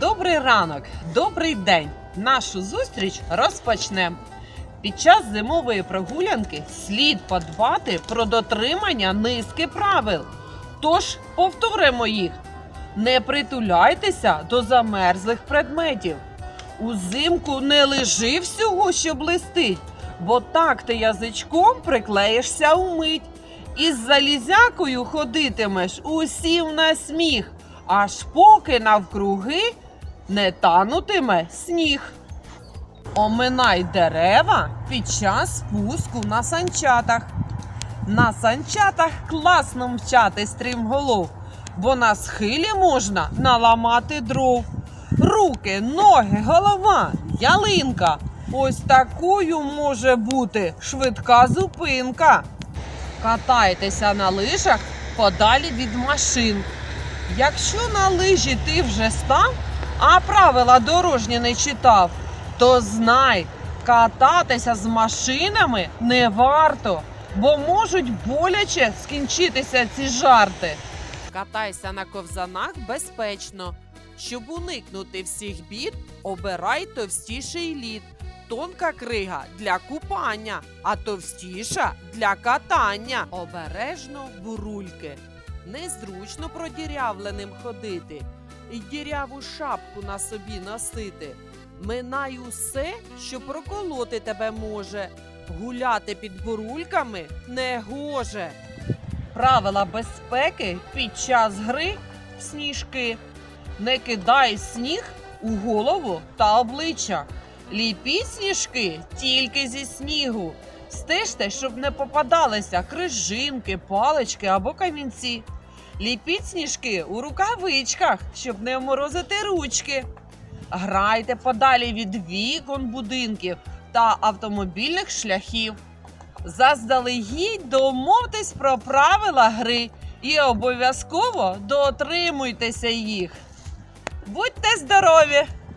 Добрий ранок, добрий день. Нашу зустріч розпочнемо. Під час зимової прогулянки слід подбати про дотримання низки правил. Тож повторимо їх. Не притуляйтеся до замерзлих предметів. Узимку не лежи всього, що блистить, бо так ти язичком приклеїшся умить. Із залізякою ходитимеш усім на сміх, аж поки навкруги не танутиме сніг. Оминай дерева під час спуску на санчатах. На санчатах класно мчати стрімголов, бо на схилі можна наламати дров. Руки, ноги, голова, ялинка. Ось такою може бути швидка зупинка. Катайтеся на лижах подалі від машин. Якщо на лижі ти вже став, а правила дорожні не читав, то знай, кататися з машинами не варто, бо можуть боляче скінчитися ці жарти. Катайся на ковзанах безпечно. Щоб уникнути всіх бід, обирай товстіший лід. Тонка крига для купання, а товстіша для катання. Обережно бурульки. Незручно продірявленим ходити і діряву шапку на собі носити. Минай усе, що проколоти тебе може. Гуляти під бурульками не гоже. Правила безпеки під час гри в сніжки. Не кидай сніг у голову та обличчя. Ліпіть сніжки тільки зі снігу. Стежте, щоб не попадалися крижинки, палички або камінці. Ліпіть сніжки у рукавичках, щоб не оморозити ручки. Грайте подалі від вікон будинків та автомобільних шляхів. Заздалегідь домовтесь про правила гри і обов'язково дотримуйтеся їх. Будьте здорові!